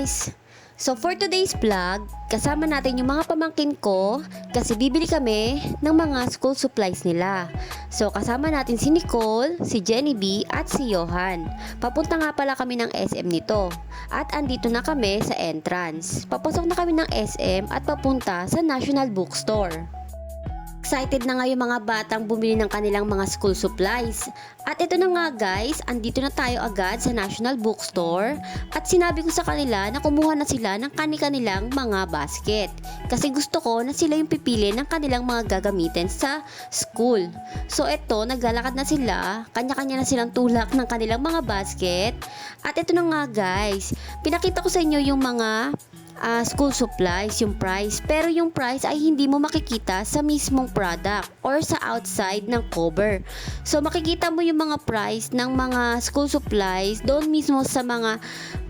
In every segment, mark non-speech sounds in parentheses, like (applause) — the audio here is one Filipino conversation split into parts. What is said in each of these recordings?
guys! So for today's vlog, kasama natin yung mga pamangkin ko kasi bibili kami ng mga school supplies nila. So kasama natin si Nicole, si Jenny B at si Johan. Papunta nga pala kami ng SM nito. At andito na kami sa entrance. Papasok na kami ng SM at papunta sa National Bookstore. Excited na nga yung mga batang bumili ng kanilang mga school supplies. At ito na nga guys, andito na tayo agad sa National Bookstore at sinabi ko sa kanila na kumuha na sila ng kani-kanilang mga basket. Kasi gusto ko na sila yung pipili ng kanilang mga gagamitin sa school. So ito, naglalakad na sila, kanya-kanya na silang tulak ng kanilang mga basket. At ito na nga guys, pinakita ko sa inyo yung mga ah, school supplies, yung price. Pero yung price ay hindi mo makikita sa mismong product or sa outside ng cover. So makikita mo yung mga price ng mga school supplies doon mismo sa mga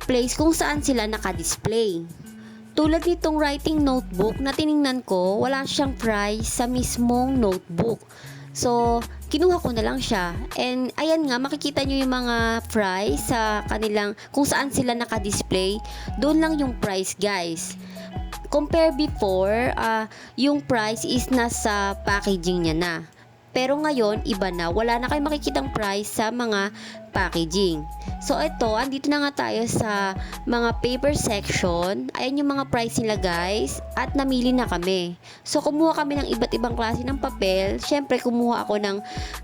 place kung saan sila nakadisplay. Tulad nitong writing notebook na tiningnan ko, wala siyang price sa mismong notebook. So, kinuha ko na lang siya. And ayan nga, makikita nyo yung mga price sa kanilang, kung saan sila nakadisplay. Doon lang yung price guys. Compare before, ah, yung price is nasa packaging niya na. Pero ngayon, iba na. Wala na kayong makikitang price sa mga packaging. So, ito, andito na nga tayo sa mga paper section. Ayan yung mga price nila, guys. At namili na kami. So, kumuha kami ng iba't ibang klase ng papel. Siyempre, kumuha ako ng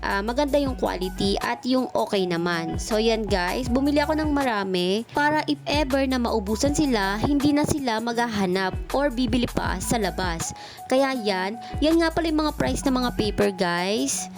ah, maganda yung quality at yung okay naman. So, yan, guys. Bumili ako ng marami para if ever na maubusan sila, hindi na sila maghahanap or bibili pa sa labas. Kaya yan, yan nga pala yung mga price ng mga paper, guys.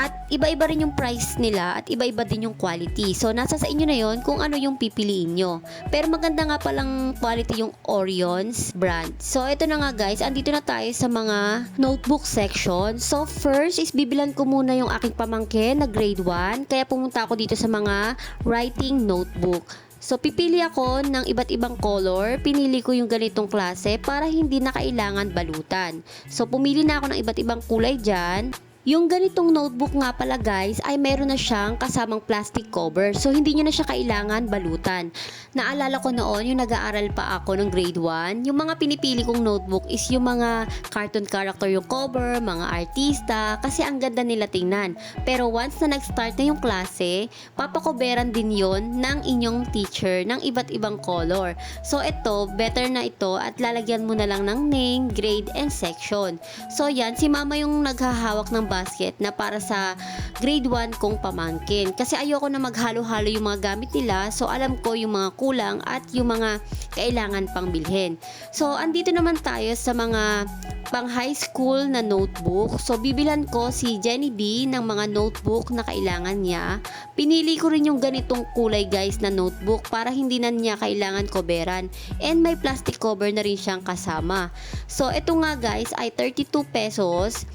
At iba-iba rin yung price nila at iba-iba din yung quality. So, nasa sa inyo na yon kung ano yung pipiliin nyo. Pero maganda nga palang quality yung Orion's brand. So, ito na nga guys, andito na tayo sa mga notebook section. So, first is bibilan ko muna yung aking pamangkin na grade 1. Kaya pumunta ako dito sa mga writing notebook. So, pipili ako ng iba't ibang color. Pinili ko yung ganitong klase para hindi na kailangan balutan. So, pumili na ako ng iba't ibang kulay dyan. Yung ganitong notebook nga pala guys ay meron na siyang kasamang plastic cover. So hindi nyo na siya kailangan balutan. Naalala ko noon yung nag-aaral pa ako ng grade 1. Yung mga pinipili kong notebook is yung mga cartoon character yung cover, mga artista, kasi ang ganda nila tingnan. Pero once na nag-start na yung klase, papakoberan din yon ng inyong teacher ng iba't ibang color. So ito, better na ito at lalagyan mo na lang ng name, grade, and section. So yan, si mama yung naghahawak ng basket na para sa grade 1 kong pamangkin. Kasi ayoko na maghalo-halo yung mga gamit nila. So alam ko yung mga kulang at yung mga kailangan pang bilhin. So andito naman tayo sa mga pang high school na notebook. So bibilan ko si Jenny B ng mga notebook na kailangan niya. Pinili ko rin yung ganitong kulay guys na notebook para hindi na niya kailangan koberan. And may plastic cover na rin siyang kasama. So ito nga guys ay 32 pesos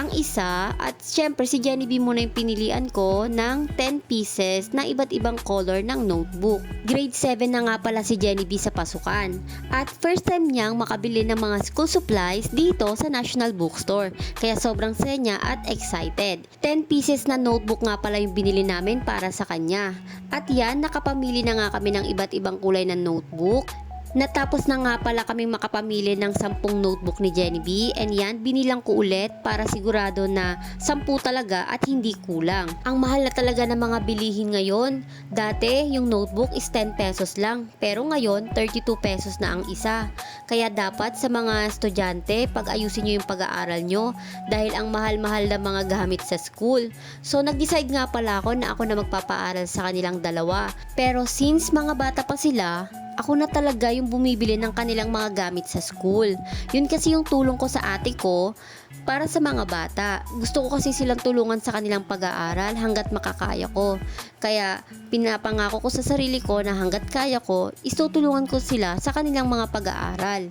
ang isa at syempre si Jenny B muna yung pinilian ko ng 10 pieces ng iba't ibang color ng notebook. Grade 7 na nga pala si Jenny B sa pasukan at first time niyang makabili ng mga school supplies dito sa National Bookstore kaya sobrang saya at excited. 10 pieces na notebook nga pala yung binili namin para sa kanya. At yan, nakapamili na nga kami ng iba't ibang kulay ng notebook Natapos na nga pala kaming makapamili ng 10 notebook ni Jenny B and yan binilang ko ulit para sigurado na 10 talaga at hindi kulang. Ang mahal na talaga ng mga bilihin ngayon. Dati yung notebook is 10 pesos lang pero ngayon 32 pesos na ang isa. Kaya dapat sa mga estudyante pag ayusin nyo yung pag-aaral nyo dahil ang mahal-mahal na mga gamit sa school. So nag-decide nga pala ako na ako na magpapaaral sa kanilang dalawa. Pero since mga bata pa sila, ako na talaga yung bumibili ng kanilang mga gamit sa school. Yun kasi yung tulong ko sa ate ko para sa mga bata. Gusto ko kasi silang tulungan sa kanilang pag-aaral hanggat makakaya ko. Kaya pinapangako ko sa sarili ko na hanggat kaya ko, istutulungan ko sila sa kanilang mga pag-aaral.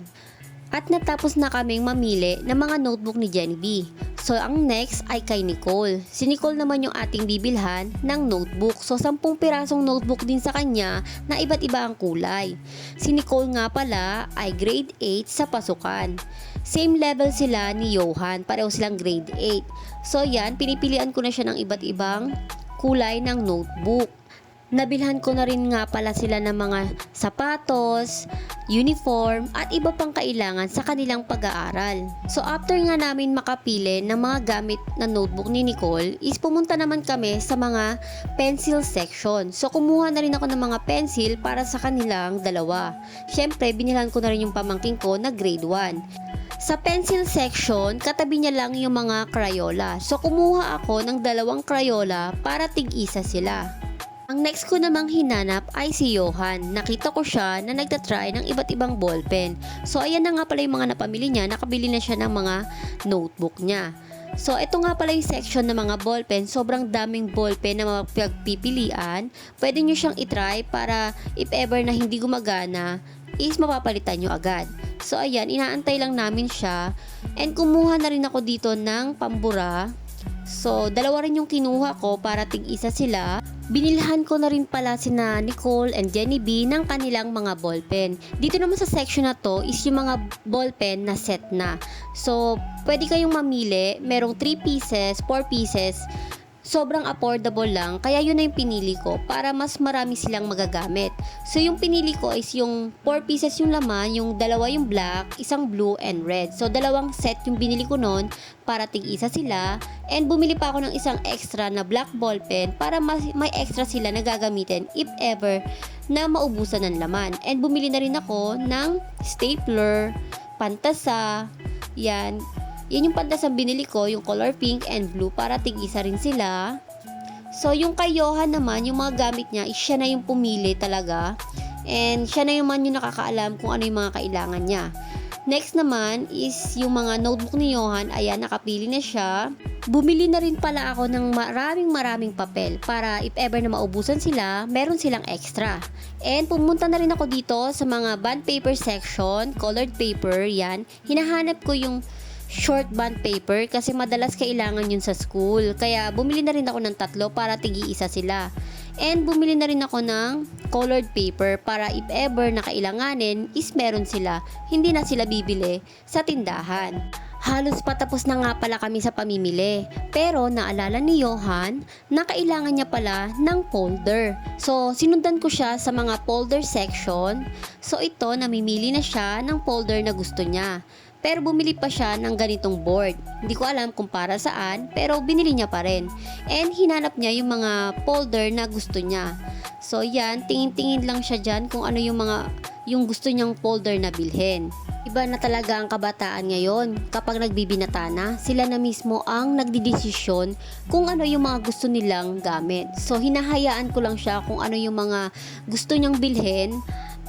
At natapos na kaming mamili ng mga notebook ni Jenny B. So, ang next ay kay Nicole. Si Nicole naman yung ating bibilhan ng notebook. So, 10 pirasong notebook din sa kanya na iba't iba ang kulay. Si Nicole nga pala ay grade 8 sa pasukan. Same level sila ni Johan. Pareho silang grade 8. So, yan, pinipilian ko na siya ng iba't ibang kulay ng notebook. Nabilhan ko na rin nga pala sila ng mga sapatos, uniform, at iba pang kailangan sa kanilang pag-aaral. So after nga namin makapili ng mga gamit na notebook ni Nicole, is pumunta naman kami sa mga pencil section. So kumuha na rin ako ng mga pencil para sa kanilang dalawa. Siyempre, binilhan ko na rin yung pamangking ko na grade 1. Sa pencil section, katabi niya lang yung mga Crayola. So, kumuha ako ng dalawang Crayola para tig-isa sila. Ang next ko namang hinanap ay si Johan. Nakita ko siya na nagtatry ng iba't ibang ballpen. So, ayan na nga pala yung mga napamili niya. Nakabili na siya ng mga notebook niya. So, ito nga pala yung section ng mga ballpen. Sobrang daming ballpen na mapagpipilian. Pwede nyo siyang itry para if ever na hindi gumagana, is mapapalitan nyo agad. So, ayan, inaantay lang namin siya. And kumuha na rin ako dito ng pambura. So, dalawa rin yung kinuha ko para tig-isa sila. Binilhan ko na rin pala sina Nicole and Jenny B ng kanilang mga ballpen. Dito naman sa section na to is yung mga ballpen na set na. So, pwede kayong mamili. Merong 3 pieces, 4 pieces. Sobrang affordable lang, kaya yun na yung pinili ko para mas marami silang magagamit. So yung pinili ko is yung 4 pieces yung laman, yung dalawa yung black, isang blue and red. So dalawang set yung binili ko noon para tig-isa sila and bumili pa ako ng isang extra na black ball pen para may extra sila na gagamitin if ever na maubusan ng laman. And bumili na rin ako ng stapler, pantasa, yan, yan yung pandasang binili ko, yung color pink and blue para tig-isa rin sila. So, yung kay Johan naman, yung mga gamit niya, is siya na yung pumili talaga. And siya na yung man yung nakakaalam kung ano yung mga kailangan niya. Next naman is yung mga notebook ni Johan. Ayan, nakapili na siya. Bumili na rin pala ako ng maraming maraming papel para if ever na maubusan sila, meron silang extra. And pumunta na rin ako dito sa mga bond paper section, colored paper, yan. Hinahanap ko yung short bond paper kasi madalas kailangan yun sa school. Kaya bumili na rin ako ng tatlo para tigi-isa sila. And bumili na rin ako ng colored paper para if ever na kailanganin is meron sila. Hindi na sila bibili sa tindahan. Halos patapos na nga pala kami sa pamimili. Pero naalala ni Johan na kailangan niya pala ng folder. So sinundan ko siya sa mga folder section. So ito namimili na siya ng folder na gusto niya. Pero bumili pa siya ng ganitong board. Hindi ko alam kung para saan, pero binili niya pa rin. And hinanap niya yung mga folder na gusto niya. So yan, tingin-tingin lang siya dyan kung ano yung mga yung gusto niyang folder na bilhin. Iba na talaga ang kabataan ngayon. Kapag nagbibinata na, sila na mismo ang nagdidesisyon kung ano yung mga gusto nilang gamit. So hinahayaan ko lang siya kung ano yung mga gusto niyang bilhin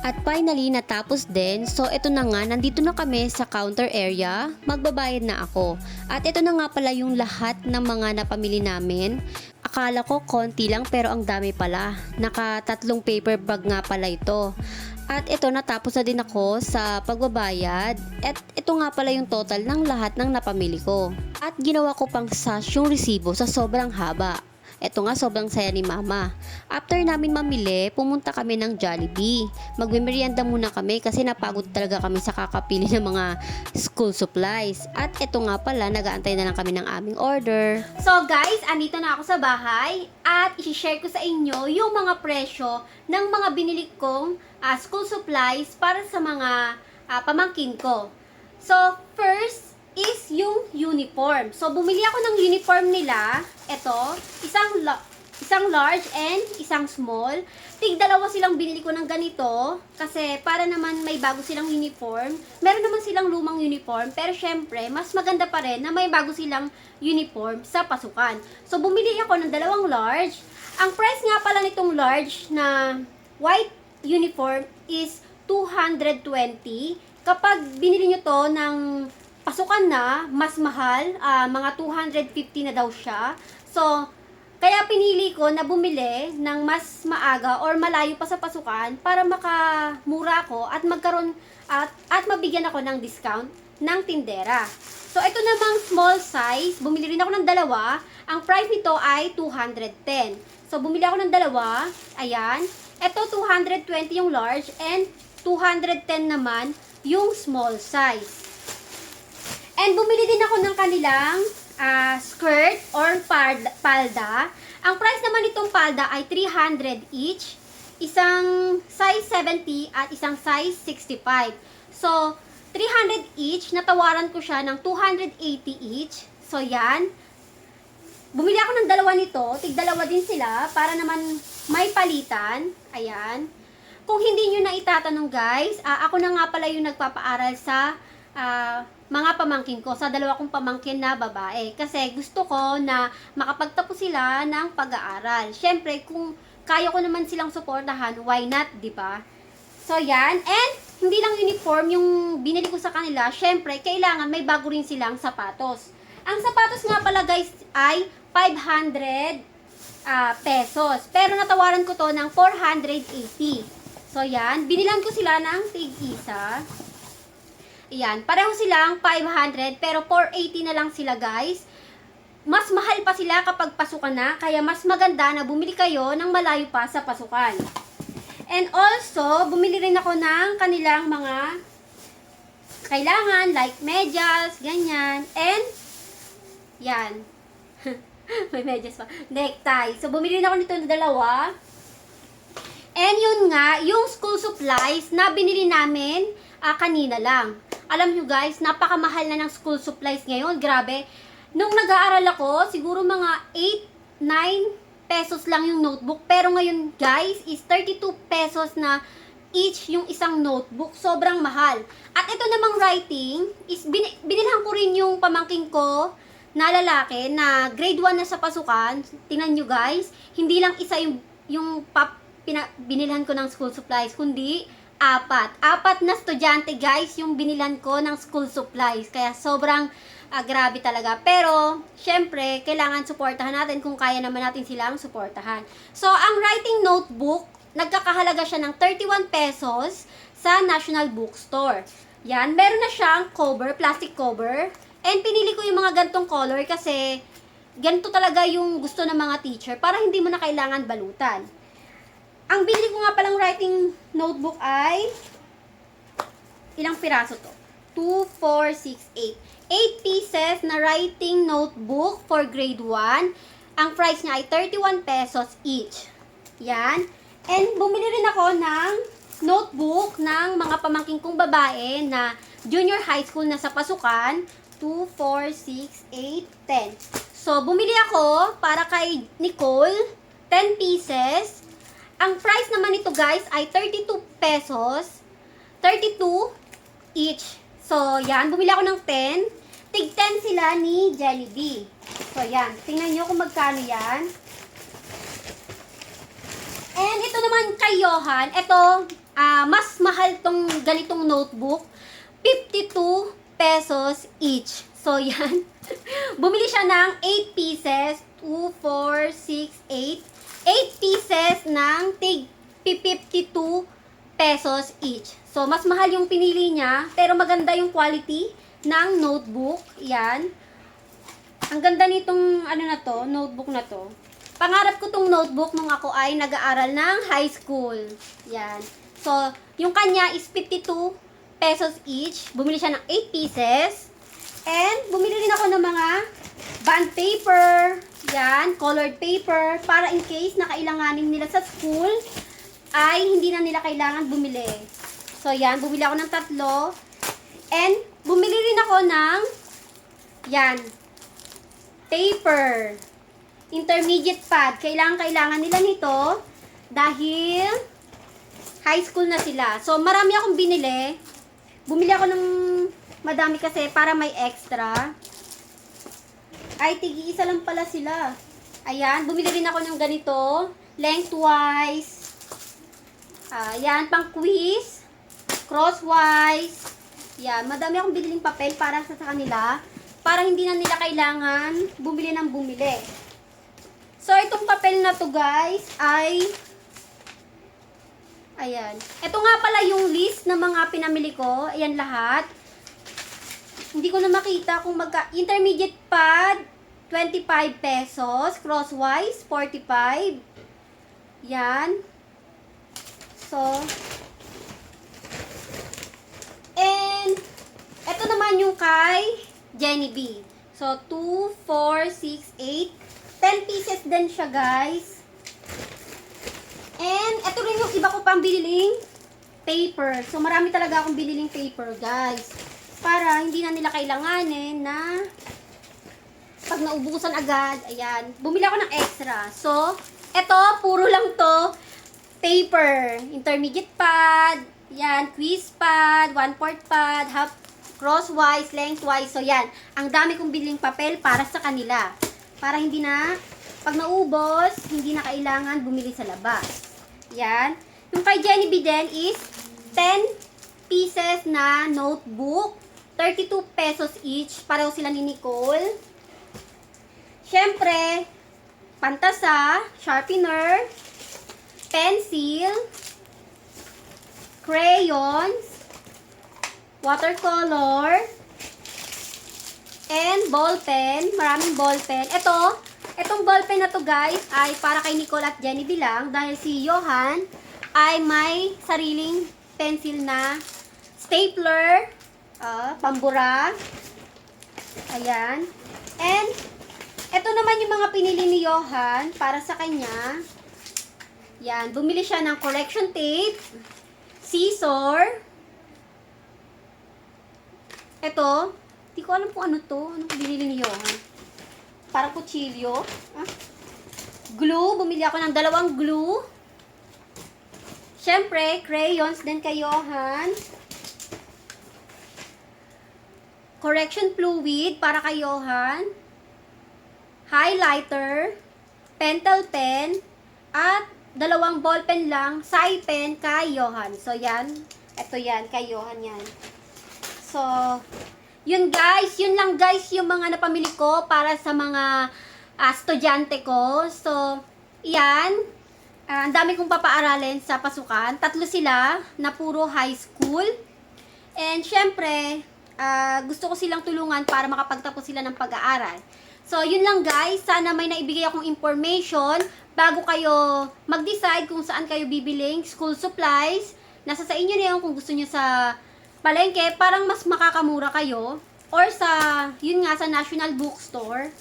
at finally, natapos din. So, ito na nga, nandito na kami sa counter area. Magbabayad na ako. At ito na nga pala yung lahat ng mga napamili namin. Akala ko konti lang pero ang dami pala. Nakatatlong paper bag nga pala ito. At ito, natapos na din ako sa pagbabayad. At ito nga pala yung total ng lahat ng napamili ko. At ginawa ko pang sash yung resibo sa sobrang haba. Eto nga, sobrang saya ni mama. After namin mamili, pumunta kami ng Jollibee. Magmimerienda muna kami kasi napagod talaga kami sa kakapili ng mga school supplies. At eto nga pala, nagaantay na lang kami ng aming order. So guys, andito na ako sa bahay at i-share ko sa inyo yung mga presyo ng mga binili kong ah, school supplies para sa mga ah, pamangkin ko. So first is yung uniform. So bumili ako ng uniform nila. Ito, isang la- isang large and isang small. Tig dalawa silang binili ko ng ganito kasi para naman may bago silang uniform. Meron naman silang lumang uniform pero syempre mas maganda pa rin na may bago silang uniform sa pasukan. So bumili ako ng dalawang large. Ang price nga pala nitong large na white uniform is 220. Kapag binili nyo to ng pasukan na, mas mahal, ah, mga 250 na daw siya. So, kaya pinili ko na bumili ng mas maaga or malayo pa sa pasukan para makamura ako at magkaroon at, at mabigyan ako ng discount ng tindera. So, ito namang small size, bumili rin ako ng dalawa. Ang price nito ay 210. So, bumili ako ng dalawa. Ayan. Ito, 220 yung large and 210 naman yung small size. And bumili din ako ng kanilang ah, skirt or palda. Ang price naman nitong palda ay 300 each, isang size 70 at isang size 65. So, 300 each, natawaran ko siya ng 280 each. So, yan. Bumili ako ng dalawa nito, tig dalawa din sila, para naman may palitan. Ayan. Kung hindi nyo na itatanong guys, ah, ako na nga pala yung nagpapaaral sa ah, mga pamangkin ko, sa dalawa kong pamangkin na babae. Kasi gusto ko na makapagtapos sila ng pag-aaral. Siyempre, kung kaya ko naman silang suportahan, why not, di ba? So, yan. And, hindi lang uniform yung binili ko sa kanila. Siyempre, kailangan may bago rin silang sapatos. Ang sapatos nga pala guys ay 500 ah, pesos. Pero natawaran ko to ng 480. So, yan. Binilan ko sila ng tig-isa. Ayan. Pareho silang 500 pero 480 na lang sila guys. Mas mahal pa sila kapag pasukan na. Kaya mas maganda na bumili kayo ng malayo pa sa pasukan. And also, bumili rin ako ng kanilang mga kailangan like medyas, ganyan. And, yan. (laughs) May medyas pa. Necktie. So, bumili rin ako nito ng dalawa. And yun nga, yung school supplies na binili namin ah, kanina lang. Alam nyo guys, napakamahal na ng school supplies ngayon. Grabe. Nung nag-aaral ako, siguro mga 8, 9 pesos lang yung notebook. Pero ngayon guys, is 32 pesos na each yung isang notebook. Sobrang mahal. At ito namang writing, is bin, binilhan ko rin yung pamangking ko na lalaki na grade 1 na sa pasukan. Tingnan nyo guys, hindi lang isa yung, yung pap, binilhan ko ng school supplies, kundi apat. Apat na estudyante guys yung binilhan ko ng school supplies. Kaya sobrang ah, grabe talaga. Pero, syempre, kailangan suportahan natin kung kaya naman natin silang suportahan. So, ang writing notebook, nagkakahalaga siya ng 31 pesos sa National Bookstore. Yan, meron na siyang cover, plastic cover. And pinili ko yung mga gantong color kasi ganito talaga yung gusto ng mga teacher para hindi mo na kailangan balutan. Ang binili ko nga palang writing notebook ay ilang piraso to? 2, 4, 6, 8. 8 pieces na writing notebook for grade 1. Ang price niya ay 31 pesos each. Yan. And bumili rin ako ng notebook ng mga pamangking kong babae na junior high school na sa pasukan. 2, 4, 6, 8, 10. So, bumili ako para kay Nicole, 10 pieces. Ang price naman nito guys ay 32 pesos. 32 each. So, yan. Bumili ako ng 10. Tig 10 sila ni Jollibee. So, yan. Tingnan nyo kung magkano yan. And ito naman kay Johan. Ito, ah, mas mahal tong ganitong notebook. 52 pesos each. So, (laughs) yan. Bumili siya ng 8 pieces. 2, 4, 6, 8. 8 pieces ng tig 52 pesos each. So, mas mahal yung pinili niya, pero maganda yung quality ng notebook. Yan. Ang ganda nitong, ano na to, notebook na to. Pangarap ko tong notebook nung ako ay nag-aaral ng high school. Yan. So, yung kanya is 52 pesos each. Bumili siya ng 8 pieces. And, bumili rin ako ng mga bond paper, yan, colored paper, para in case na kailanganin nila sa school, ay hindi na nila kailangan bumili. So, yan, bumili ako ng tatlo. And, bumili rin ako ng, yan, paper. Intermediate pad. Kailangan, kailangan nila nito dahil high school na sila. So, marami akong binili. Bumili ako ng madami kasi para may extra. Ay, tigi-isa lang pala sila. Ayan, bumili rin ako ng ganito. Lengthwise. Ayan, pang quiz. Crosswise. Yan, madami akong biniling papel para sa sa kanila. Para hindi na nila kailangan bumili ng bumili. So, itong papel na to guys ay Ayan. Ito nga pala yung list ng mga pinamili ko. Ayan lahat. Hindi ko na makita kung magka... Intermediate pad, 25 pesos. Crosswise, 45. Yan. So, and, ito naman yung kay Jenny B. So, 2, 4, 6, 8, 10 pieces din siya, guys. And, ito rin yung iba ko pang biniling paper. So, marami talaga akong biniling paper, guys. Para hindi na nila kailanganin na pag naubusan agad, ayan, bumili ako ng extra. So, ito, puro lang to paper. Intermediate pad, yan, quiz pad, one-fourth pad, half crosswise, lengthwise. So, yan. Ang dami kong biling papel para sa kanila. Para hindi na, pag naubos, hindi na kailangan bumili sa labas. Yan. Yung kay Jenny B din is 10 pieces na notebook. 32 pesos each. Pareho sila ni Nicole. Siyempre, pantasa, sharpener, pencil, crayons, watercolor, and ball pen. Maraming ball pen. Ito, itong ball pen na to guys ay para kay Nicole at Jenny bilang dahil si Johan ay may sariling pencil na stapler, ah, pambura, ayan, and ito naman yung mga pinili ni Johan para sa kanya. Yan, bumili siya ng correction tape, scissor. Ito, di ko alam kung ano to. Ano binili ni Johan? Parang kutsilyo. Ah? Glue, bumili ako ng dalawang glue. Siyempre, crayons din kay Johan. Correction fluid para kay Johan highlighter, pentel pen, at dalawang ball pen lang, side pen kay Johan. So, yan. Ito yan, kay Johan yan. So, yun guys, yun lang guys yung mga napamili ko para sa mga ah, estudyante ko. So, yan. Ah, ang dami kong papaaralin sa pasukan. Tatlo sila na puro high school. And syempre, ah, gusto ko silang tulungan para makapagtapos sila ng pag-aaral. So, yun lang guys. Sana may naibigay akong information bago kayo mag-decide kung saan kayo bibiling school supplies. Nasa sa inyo na yun kung gusto nyo sa palengke, parang mas makakamura kayo. Or sa, yun nga, sa National Bookstore.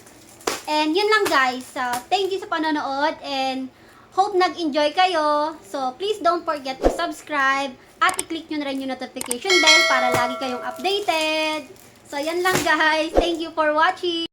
And yun lang guys. So, thank you sa panonood and hope nag-enjoy kayo. So, please don't forget to subscribe at i-click nyo na rin yung notification bell para lagi kayong updated. So, yan lang guys. Thank you for watching.